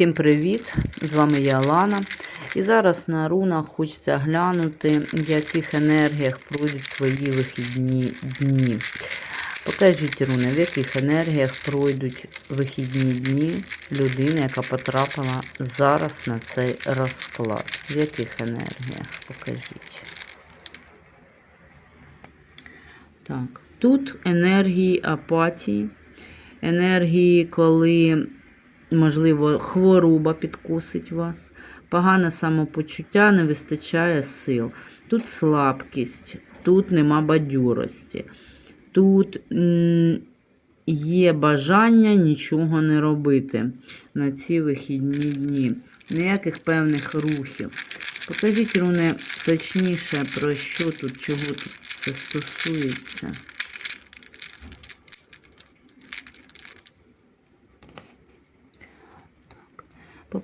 Всім привіт! З вами я Лана. І зараз на рунах хочеться глянути, в яких енергіях пройдуть твої вихідні дні. Покажіть руни, в яких енергіях пройдуть вихідні дні людини, яка потрапила зараз на цей розклад. В яких енергіях? Покажіть. Так, тут енергії апатії, енергії, коли можливо, хвороба підкусить вас, погане самопочуття, не вистачає сил. Тут слабкість, тут нема бадьорості, тут є бажання нічого не робити на ці вихідні дні. Ніяких певних рухів. Покажіть, руни, точніше, про що тут, чого тут це стосується.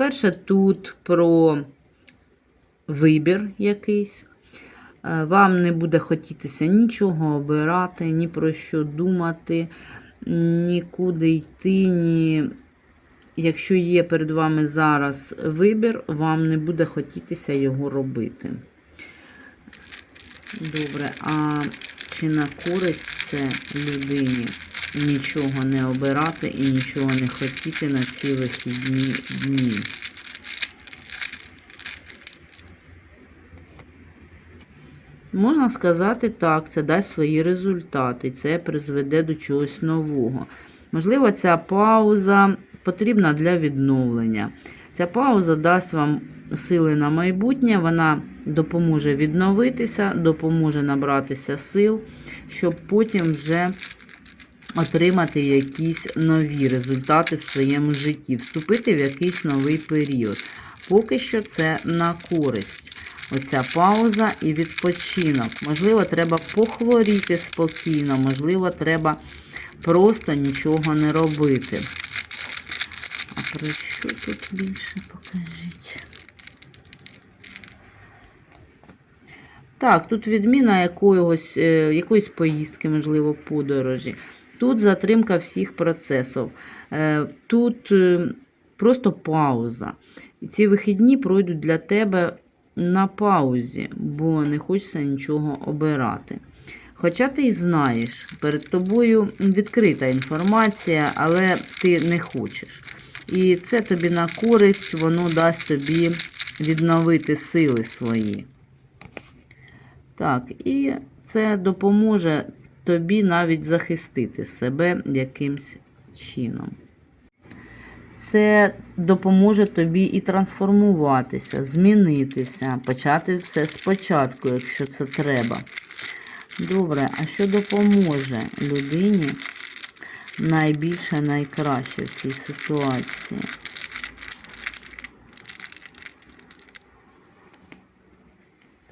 По-перше, тут про вибір якийсь. Е, Вам не буде хотітися нічого обирати, ні про що думати, нікуди йти, ні. Якщо є перед вами зараз вибір, вам не буде хотітися його робити. Добре, а чи на користь це людині? Нічого не обирати і нічого не хотіти на ці вихідні дні. Можна сказати так, це дасть свої результати, це призведе до чогось нового. Можливо, ця пауза потрібна для відновлення. Ця пауза дасть вам сили на майбутнє, вона допоможе відновитися, допоможе набратися сил, щоб потім вже отримати якісь нові результати в своєму житті, вступити в якийсь новий період. Поки що це на користь. Оця пауза і відпочинок. Можливо, треба похворіти спокійно, можливо, треба просто нічого не робити. А про що тут більше покажіть? Так, тут відміна якоїсь, е, якоїсь поїздки, можливо, подорожі. Тут затримка всіх процесів. Е, тут е, просто пауза. І ці вихідні пройдуть для тебе на паузі, бо не хочеться нічого обирати. Хоча ти й знаєш, перед тобою відкрита інформація, але ти не хочеш. І це тобі на користь, воно дасть тобі відновити сили свої. Так, і це допоможе тобі навіть захистити себе якимсь чином. Це допоможе тобі і трансформуватися, змінитися, почати все спочатку, якщо це треба. Добре, а що допоможе людині найбільше, найкраще в цій ситуації?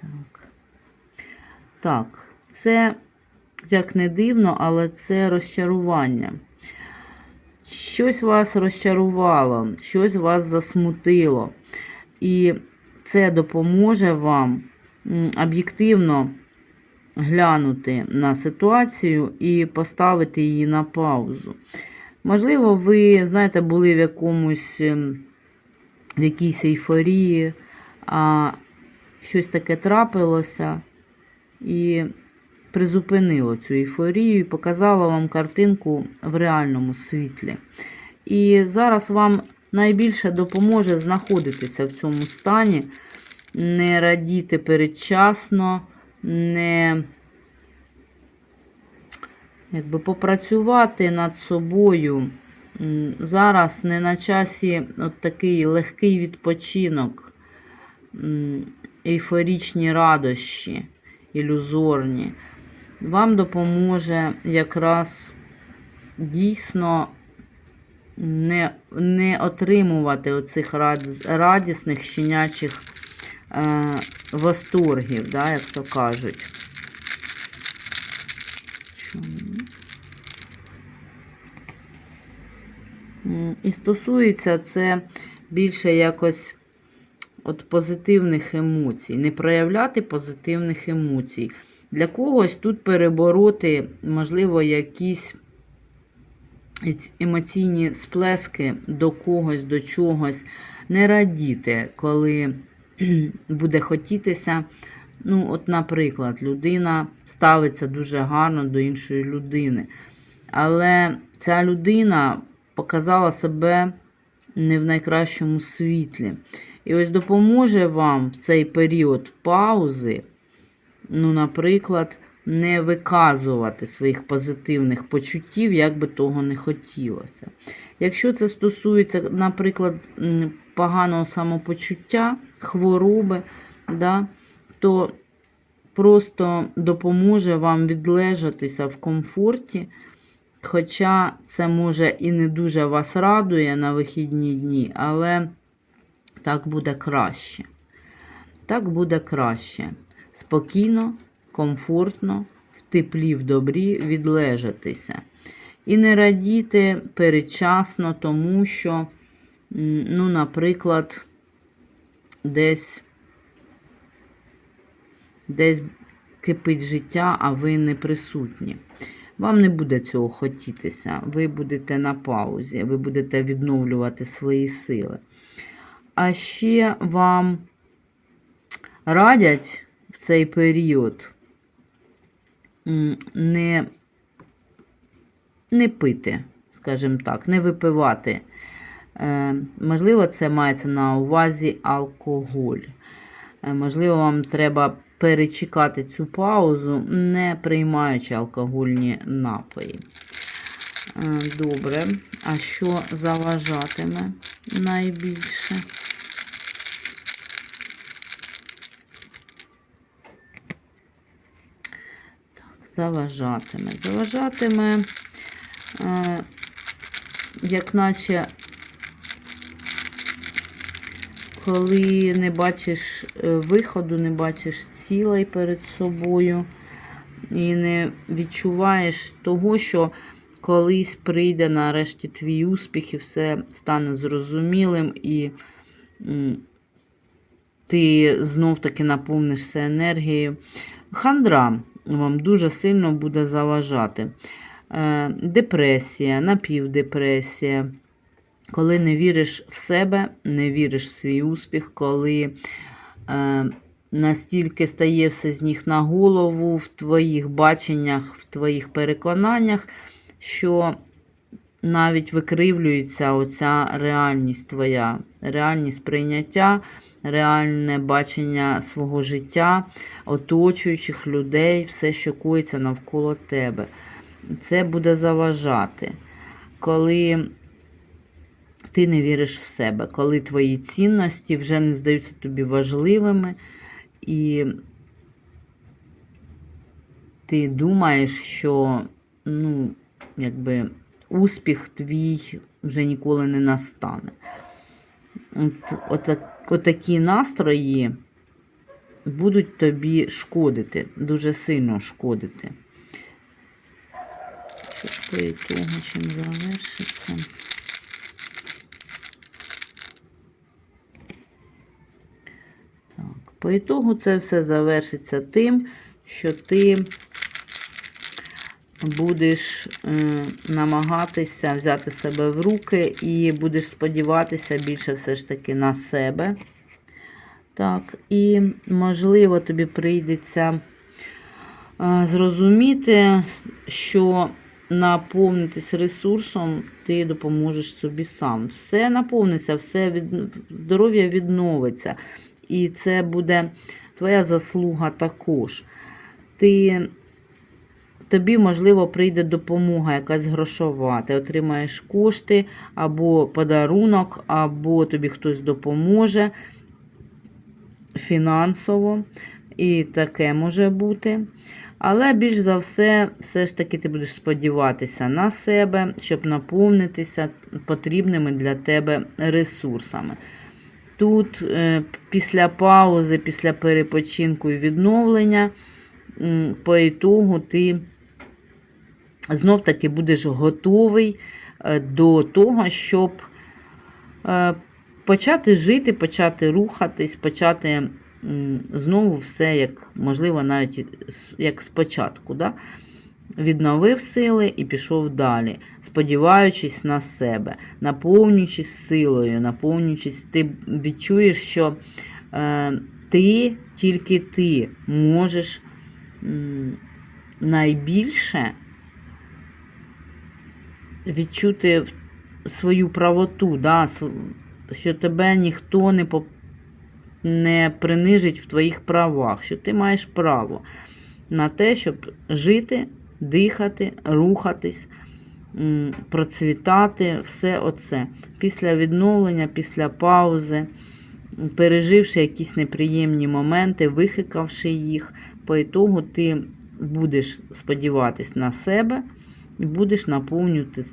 Так. Так, це як не дивно, але це розчарування. Щось вас розчарувало, щось вас засмутило. І це допоможе вам об'єктивно глянути на ситуацію і поставити її на паузу. Можливо, ви, знаєте, були в якомусь ем, в якійсь ейфорії, а щось таке трапилося. І призупинило цю ейфорію і показало вам картинку в реальному світлі. І зараз вам найбільше допоможе знаходитися в цьому стані, не радіти передчасно, не якби попрацювати над собою. Зараз не на часі от такий легкий відпочинок, ейфорічні радощі, ілюзорні вам допоможе якраз дійсно не не отримувати оцих радісних щенячих е, восторгів, да, як то кажуть. І стосується це більше якось от позитивних емоцій, не проявляти позитивних емоцій. Для когось тут перебороти, можливо, якісь емоційні сплески до когось, до чогось. Не радіти, коли буде хотітися. Ну, от, наприклад, людина ставиться дуже гарно до іншої людини. Але ця людина показала себе не в найкращому світлі. І ось допоможе вам в цей період паузи, ну, наприклад, не виказувати своїх позитивних почуттів, як би того не хотілося. Якщо це стосується, наприклад, поганого самопочуття, хвороби, да, то просто допоможе вам відлежатися в комфорті. Хоча це може і не дуже вас радує на вихідні дні, але так буде краще. Так буде краще. Спокійно, комфортно, в теплі, в добрі відлежатися. І не радіти передчасно, тому що, ну, наприклад, десь, десь кипить життя, а ви не присутні. Вам не буде цього хотітися. Ви будете на паузі, ви будете відновлювати свої сили. А ще вам радять в цей період не, не пити, скажімо так, не випивати. Е, можливо, це мається на увазі алкоголь. Е, можливо, вам треба перечекати цю паузу, не приймаючи алкогольні напої. Е, Добре. А що заважатиме найбільше? Заважатиме. Заважатиме, е, як наче, коли не бачиш е, виходу, не бачиш цілей перед собою і не відчуваєш того, що колись прийде нарешті твій успіх і все стане зрозумілим, і ти знов-таки наповнишся енергією. Хандра вам дуже сильно буде заважати. Е, Депресія, напівдепресія. Коли не віриш в себе, не віриш в свій успіх, коли е, настільки стає все з ніг на голову в твоїх баченнях, в твоїх переконаннях, що навіть викривлюється оця реальність твоя, реальність прийняття, реальне бачення свого життя, оточуючих людей, все, що коїться навколо тебе. Це буде заважати. Коли ти не віриш в себе, коли твої цінності вже не здаються тобі важливими, і ти думаєш, що ну, якби, успіх твій вже ніколи не настане. От, от, от такі настрої будуть тобі шкодити, дуже сильно шкодити. Що по ітогу, чим завершиться? Так, по ітогу це все завершиться тим, що ти будеш е, намагатися взяти себе в руки і будеш сподіватися більше все ж таки на себе. Так, і, можливо, тобі прийдеться е, зрозуміти, що наповнитись ресурсом ти допоможеш собі сам. Все наповниться, все від... здоров'я відновиться. І це буде твоя заслуга також. Ти, Тобі, можливо, прийде допомога, якась грошова. Ти отримаєш кошти або подарунок, або тобі хтось допоможе фінансово. І таке може бути. Але більш за все, все ж таки ти будеш сподіватися на себе, щоб наповнитися потрібними для тебе ресурсами. Тут е, після паузи, після перепочинку і відновлення, по ітогу ти знов-таки будеш готовий е, до того, щоб е, почати жити, почати рухатись, почати знову все, як можливо, навіть як спочатку. Да? відновив сили і пішов далі, сподіваючись на себе, наповнюючись силою, наповнюючись, ти відчуєш, що е, ти, тільки ти можеш найбільше відчути свою правоту, да, що тебе ніхто не, по, не принижить в твоїх правах, що ти маєш право на те, щоб жити, дихати, рухатись, процвітати, все оце. Після відновлення, після паузи, переживши якісь неприємні моменти, вихикавши їх, по ітогу ти будеш сподіватись на себе і будеш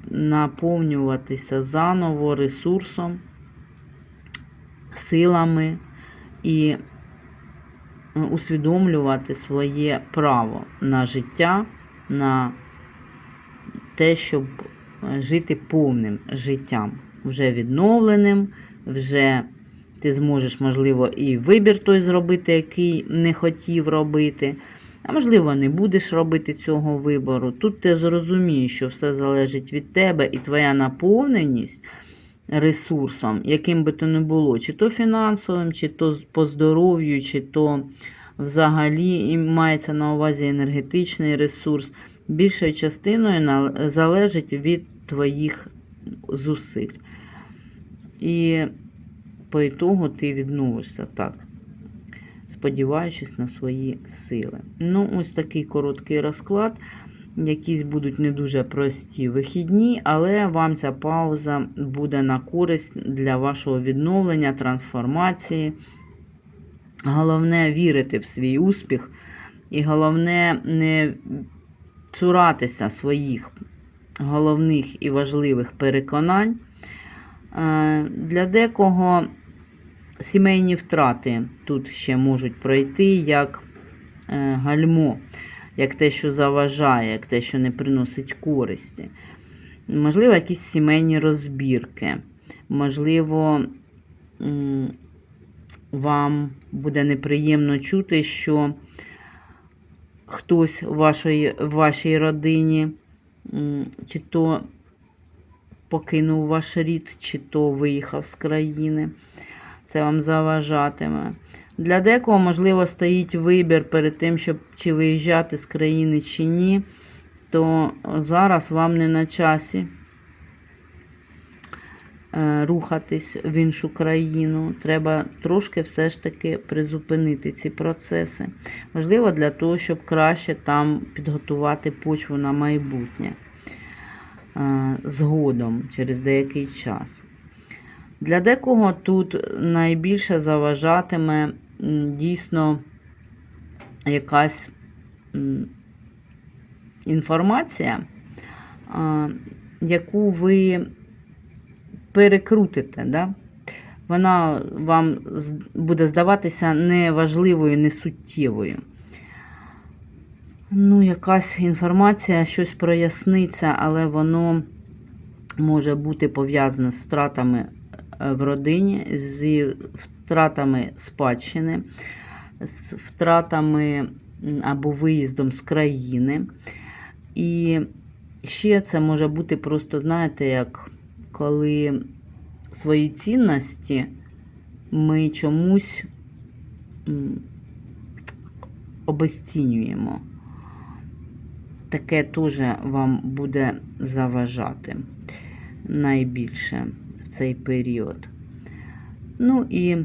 наповнюватися заново ресурсом, силами і е, усвідомлювати своє право на життя, на те, щоб е, жити повним життям, вже відновленим, вже ти зможеш, можливо, і вибір той зробити, який не хотів робити. А можливо, не будеш робити цього вибору. Тут ти зрозумієш, що все залежить від тебе, і твоя наповненість ресурсом, яким би то не було, чи то фінансовим, чи то по здоров'ю, чи то взагалі і мається на увазі енергетичний ресурс, більшою частиною залежить від твоїх зусиль. І по ітогу ти відновишся так, сподіваючись на свої сили. Ну, ось такий короткий розклад. Якісь будуть не дуже прості вихідні, але вам ця пауза буде на користь для вашого відновлення, трансформації. Головне вірити в свій успіх, і головне не цуратися своїх головних і важливих переконань. Е, Для декого сімейні втрати тут ще можуть пройти як е, гальмо, як те, що заважає, як те, що не приносить користі. Можливо, якісь сімейні розбірки. Можливо, вам буде неприємно чути, що хтось в вашій, в вашій родині, чи то покинув ваш рід, чи то виїхав з країни. Це вам заважатиме. Для декого, можливо, стоїть вибір перед тим, щоб чи виїжджати з країни, чи ні, то зараз вам не на часі е, рухатись в іншу країну. Треба трошки все ж таки призупинити ці процеси. Можливо, для того, щоб краще там підготувати почву на майбутнє е, згодом через деякий час. Для декого тут найбільше заважатиме дійсно якась інформація, яку ви перекрутите. Да? Вона вам буде здаватися неважливою, несуттєвою. Ну, якась інформація, щось проясниться, але воно може бути пов'язане з втратами в родині, з втратами спадщини, з втратами або виїздом з країни. І ще це може бути просто, знаєте, як коли свої цінності ми чомусь обесцінюємо. Таке теж вам буде заважати найбільше цей період. Ну і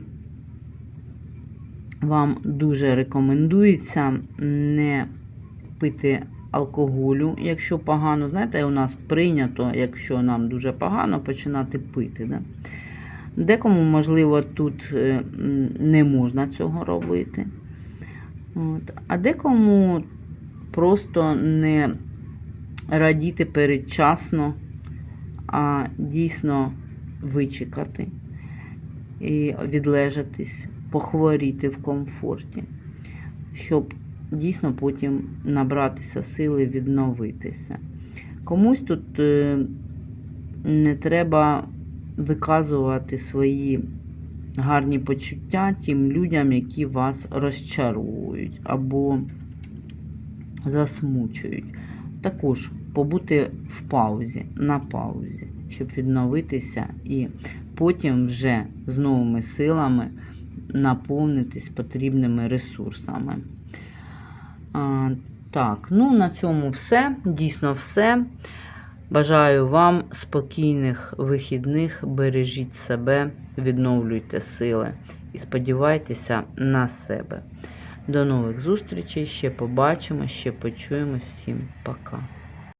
вам дуже рекомендується не пити алкоголю, якщо погано. Знаєте, у нас прийнято, якщо нам дуже погано, починати пити. Да? Декому, можливо, тут е, не можна цього робити. От. А декому просто не радіти передчасно, а дійсно вичекати і відлежатись, похворіти в комфорті, щоб дійсно потім набратися сили, відновитися. Комусь тут е, не треба виказувати свої гарні почуття тим людям, які вас розчаровують або засмучують. також побути в паузі, на паузі, щоб відновитися і потім вже з новими силами наповнитись потрібними ресурсами. А, так, ну на цьому все. Дійсно все. Бажаю вам спокійних вихідних, бережіть себе, відновлюйте сили і сподівайтеся на себе. До нових зустрічей. Ще побачимо, ще почуємо. Всім пока.